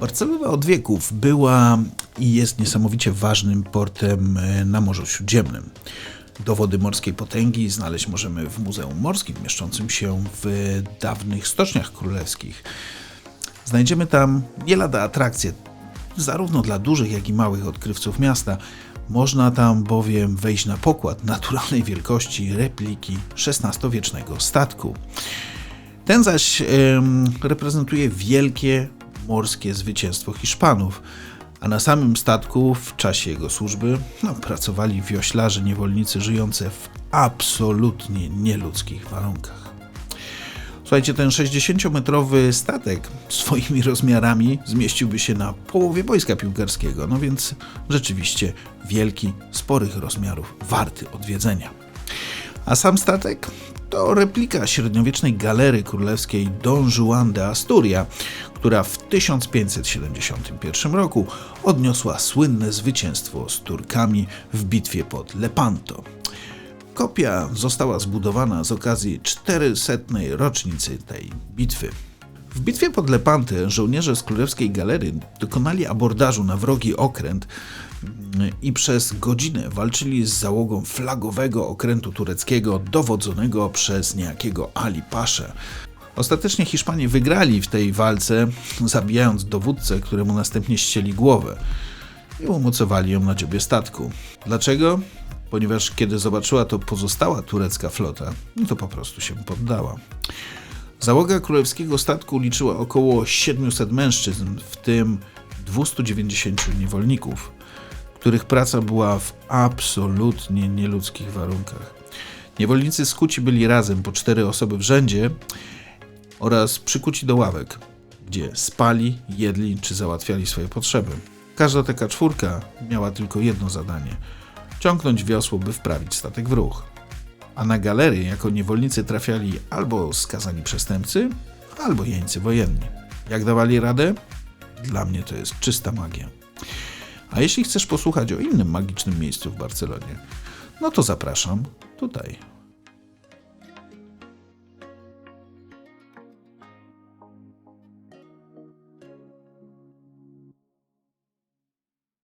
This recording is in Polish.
Barcelona od wieków była i jest niesamowicie ważnym portem e, na Morzu Śródziemnym. Dowody morskiej potęgi znaleźć możemy w Muzeum Morskim, mieszczącym się w dawnych stoczniach królewskich. Znajdziemy tam nie lada atrakcje, zarówno dla dużych, jak i małych odkrywców miasta. Można tam bowiem wejść na pokład naturalnej wielkości repliki XVI-wiecznego statku. Ten zaś reprezentuje wielkie morskie zwycięstwo Hiszpanów, a na samym statku w czasie jego służby no, pracowali wioślarze niewolnicy żyjący w absolutnie nieludzkich warunkach. Słuchajcie, ten 60-metrowy statek swoimi rozmiarami zmieściłby się na połowie wojska piłkarskiego, no więc rzeczywiście wielki, sporych rozmiarów, warty odwiedzenia. A sam statek to replika średniowiecznej galery królewskiej Don Juan de Asturia, która w 1571 roku odniosła słynne zwycięstwo z Turkami w bitwie pod Lepanto. Kopia została zbudowana z okazji 400. rocznicy tej bitwy. W bitwie pod Lepantę żołnierze z Królewskiej Galery dokonali abordażu na wrogi okręt i przez godzinę walczyli z załogą flagowego okrętu tureckiego dowodzonego przez niejakiego Ali Paszę. Ostatecznie Hiszpanie wygrali w tej walce, zabijając dowódcę, któremu następnie ścieli głowę i umocowali ją na dziobie statku. Dlaczego? Ponieważ kiedy zobaczyła to pozostała turecka flota, no to po prostu się poddała. Załoga królewskiego statku liczyła około 700 mężczyzn, w tym 290 niewolników, których praca była w absolutnie nieludzkich warunkach. Niewolnicy skuci byli razem po cztery osoby w rzędzie oraz przykuci do ławek, gdzie spali, jedli czy załatwiali swoje potrzeby. Każda taka czwórka miała tylko jedno zadanie ciągnąć wiosło, by wprawić statek w ruch. A na galery jako niewolnicy trafiali albo skazani przestępcy, albo jeńcy wojenni. Jak dawali radę? Dla mnie to jest czysta magia. A jeśli chcesz posłuchać o innym magicznym miejscu w Barcelonie, no to zapraszam tutaj.